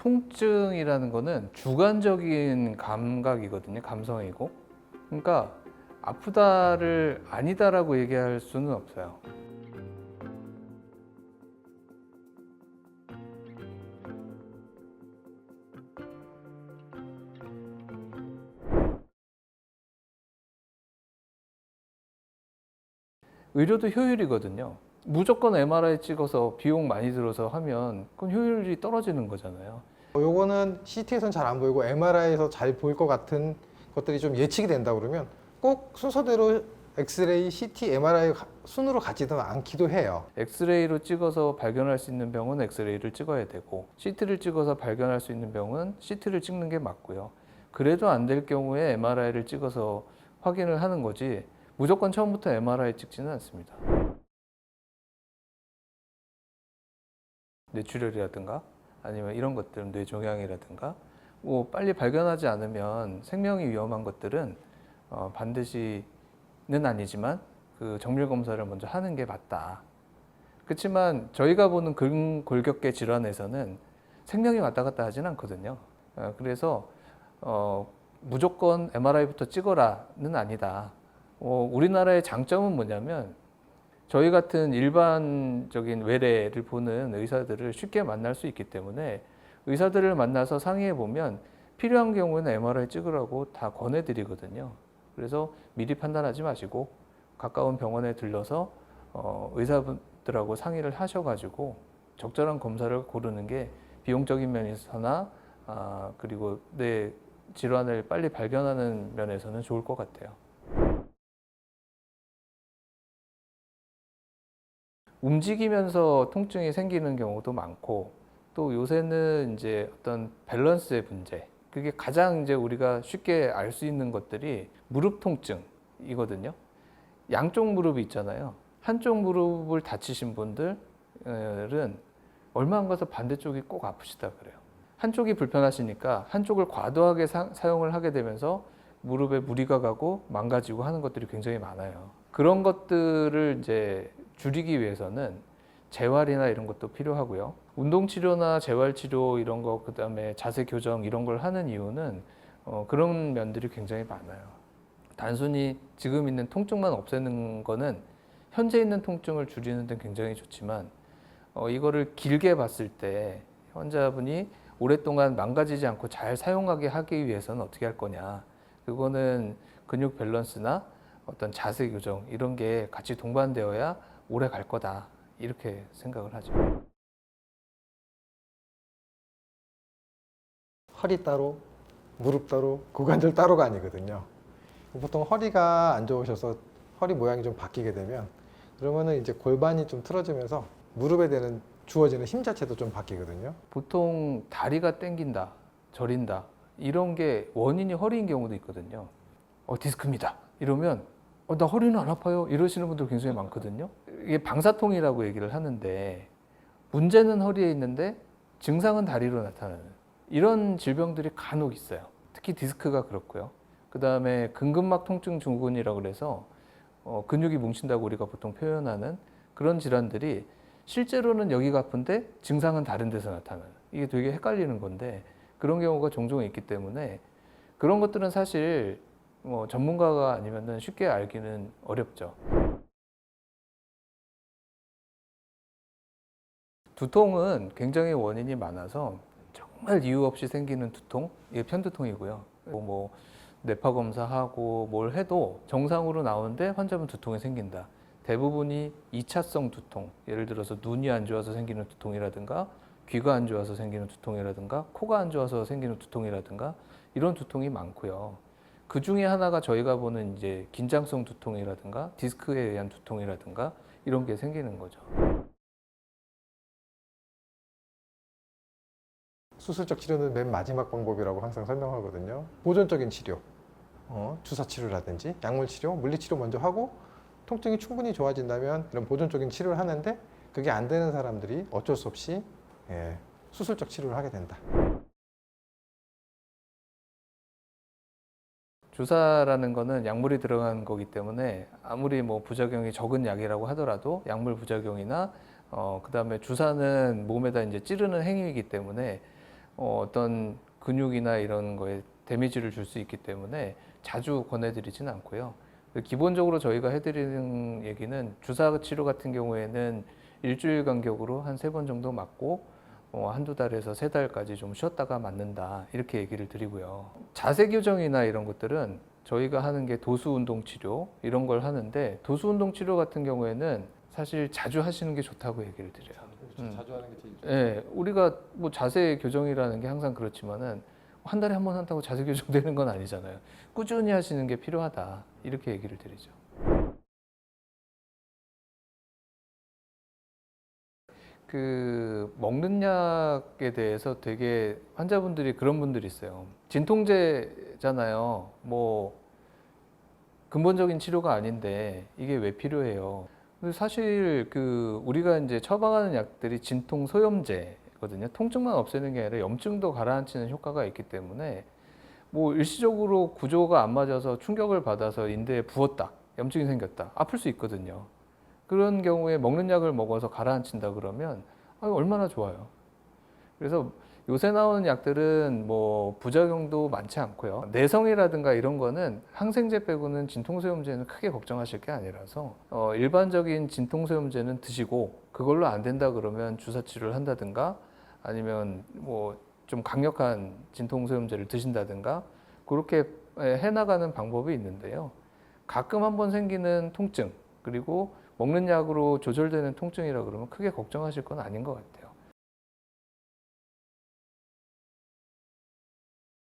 통증이라는 거는 주관적인 감각이거든요. 감성이고. 그러니까 아프다를 아니다라고 얘기할 수는 없어요. 의료도 효율이거든요. 무조건 MRI 찍어서 비용 많이 들어서 하면 그건 효율이 떨어지는 거잖아요. 어, 요거는 CT에선 잘안 보이고 MRI에서 잘 보일 것 같은 것들이 좀 예측이 된다 그러면 꼭 순서대로 엑스레이, CT, MRI 가- 순으로 가지는 않기도 해요. 엑스레이로 찍어서 발견할 수 있는 병은 엑스레이를 찍어야 되고 CT를 찍어서 발견할 수 있는 병은 CT를 찍는 게 맞고요. 그래도 안 될 경우에 MRI를 찍어서 확인을 하는 거지 무조건 처음부터 MRI 찍지는 않습니다. 뇌출혈이라든가 아니면 이런 것들 뇌종양이라든가 뭐 빨리 발견하지 않으면 생명이 위험한 것들은 어, 반드시는 아니지만 그 정밀 검사를 먼저 하는 게 맞다. 그렇지만 저희가 보는 근 골격계 질환에서는 생명이 왔다 갔다 하진 않거든요. 어, 그래서 어, 무조건 MRI부터 찍어라는 아니다. 어, 우리나라의 장점은 뭐냐면 저희 같은 일반적인 외래를 보는 의사들을 쉽게 만날 수 있기 때문에 의사들을 만나서 상의해 보면 필요한 경우에는 MRI 찍으라고 다 권해드리거든요. 그래서 미리 판단하지 마시고 가까운 병원에 들러서 어, 의사분들하고 상의를 하셔가지고 적절한 검사를 고르는 게 비용적인 면에서나 아, 그리고 내 질환을 빨리 발견하는 면에서는 좋을 것 같아요. 움직이면서 통증이 생기는 경우도 많고 또 요새는 이제 어떤 밸런스의 문제 그게 가장 이제 우리가 쉽게 알 수 있는 것들이 무릎 통증이거든요. 양쪽 무릎이 있잖아요. 한쪽 무릎을 다치신 분들은 얼마 안 가서 반대쪽이 꼭 아프시다 그래요. 한쪽이 불편하시니까 한쪽을 과도하게 사, 사용을 하게 되면서 무릎에 무리가 가고 망가지고 하는 것들이 굉장히 많아요. 그런 것들을 이제 줄이기 위해서는 재활이나 이런 것도 필요하고요. 운동 치료나 재활 치료 이런 거 그다음에 자세 교정 이런 걸 하는 이유는 어, 그런 면들이 굉장히 많아요. 단순히 지금 있는 통증만 없애는 거는 현재 있는 통증을 줄이는 데 굉장히 좋지만 어, 이거를 길게 봤을 때 환자분이 오랫동안 망가지지 않고 잘 사용하게 하기 위해서는 어떻게 할 거냐. 그거는 근육 밸런스나 어떤 자세 교정 이런 게 같이 동반되어야 오래 갈 거다. 이렇게 생각을 하죠. 허리 따로, 무릎 따로, 고관절 따로가 아니거든요. 보통 허리가 안 좋으셔서 허리 모양이 좀 바뀌게 되면 그러면은 이제 골반이 좀 틀어지면서 무릎에 대는 주어지는 힘 자체도 좀 바뀌거든요. 보통 다리가 땡긴다, 저린다 이런 게 원인이 허리인 경우도 있거든요. 어 디스크입니다. 이러면 어, 나 허리는 안 아파요. 이러시는 분들 굉장히 많거든요. 이게 방사통이라고 얘기를 하는데 문제는 허리에 있는데 증상은 다리로 나타나는 이런 질병들이 간혹 있어요. 특히 디스크가 그렇고요. 그 다음에 근근막 통증 증후군이라고 그래서 어, 근육이 뭉친다고 우리가 보통 표현하는 그런 질환들이 실제로는 여기가 아픈데 증상은 다른 데서 나타나는 이게 되게 헷갈리는 건데 그런 경우가 종종 있기 때문에 그런 것들은 사실 뭐 전문가가 아니면은 쉽게 알기는 어렵죠. 두통은 굉장히 원인이 많아서 정말 이유 없이 생기는 두통, 이게 편두통이고요. 뭐, 뭐 뇌파 검사하고 뭘 해도 정상으로 나오는데 환자분 두통이 생긴다. 대부분이 2차성 두통, 예를 들어서 눈이 안 좋아서 생기는 두통이라든가 귀가 안 좋아서 생기는 두통이라든가 코가 안 좋아서 생기는 두통이라든가 이런 두통이 많고요. 그 중에 하나가 저희가 보는 이제 긴장성 두통이라든가 디스크에 의한 두통이라든가 이런 게 생기는 거죠. 수술적 치료는 맨 마지막 방법이라고 항상 설명하거든요. 보존적인 치료, 어, 주사 치료라든지 약물 치료, 물리 치료 먼저 하고 통증이 충분히 좋아진다면 이런 보존적인 치료를 하는데 그게 안 되는 사람들이 어쩔 수 없이 예, 수술적 치료를 하게 된다. 주사라는 거는 약물이 들어간 거기 때문에 아무리 뭐 부작용이 적은 약이라고 하더라도 약물 부작용이나 어 그 다음에 주사는 몸에다 이제 찌르는 행위이기 때문에 어, 어떤 근육이나 이런 거에 데미지를 줄 수 있기 때문에 자주 권해드리진 않고요. 기본적으로 저희가 해드리는 얘기는 주사 치료 같은 경우에는 일주일 간격으로 한 세 번 정도 맞고 어, 한두 달에서 세 달까지 좀 쉬었다가 맞는다 이렇게 얘기를 드리고요. 자세 교정이나 이런 것들은 저희가 하는 게 도수 운동 치료 이런 걸 하는데 도수 운동 치료 같은 경우에는 사실 자주 하시는 게 좋다고 얘기를 드려요. 음. 자주 하는 게 제일 좋죠. 예, 우리가 뭐 자세 교정이라는 게 항상 그렇지만은 한 달에 한 번 한다고 자세 교정되는 건 아니잖아요. 꾸준히 하시는 게 필요하다 이렇게 얘기를 드리죠. 그 먹는 약에 대해서 되게 환자분들이 그런 분들이 있어요. 진통제잖아요. 뭐 근본적인 치료가 아닌데 이게 왜 필요해요? 근데 사실 그 우리가 이제 처방하는 약들이 진통 소염제거든요. 통증만 없애는 게 아니라 염증도 가라앉히는 효과가 있기 때문에 뭐 일시적으로 구조가 안 맞아서 충격을 받아서 인대에 부었다, 염증이 생겼다, 아플 수 있거든요. 그런 경우에 먹는 약을 먹어서 가라앉힌다 그러면 아유, 얼마나 좋아요. 그래서 요새 나오는 약들은 뭐 부작용도 많지 않고요. 내성이라든가 이런 거는 항생제 빼고는 진통소염제는 크게 걱정하실 게 아니라서 어, 일반적인 진통소염제는 드시고 그걸로 안 된다 그러면 주사 치료를 한다든가 아니면 뭐 좀 강력한 진통소염제를 드신다든가 그렇게 해나가는 방법이 있는데요. 가끔 한번 생기는 통증 그리고 먹는 약으로 조절되는 통증이라 그러면 크게 걱정하실 건 아닌 것 같아요.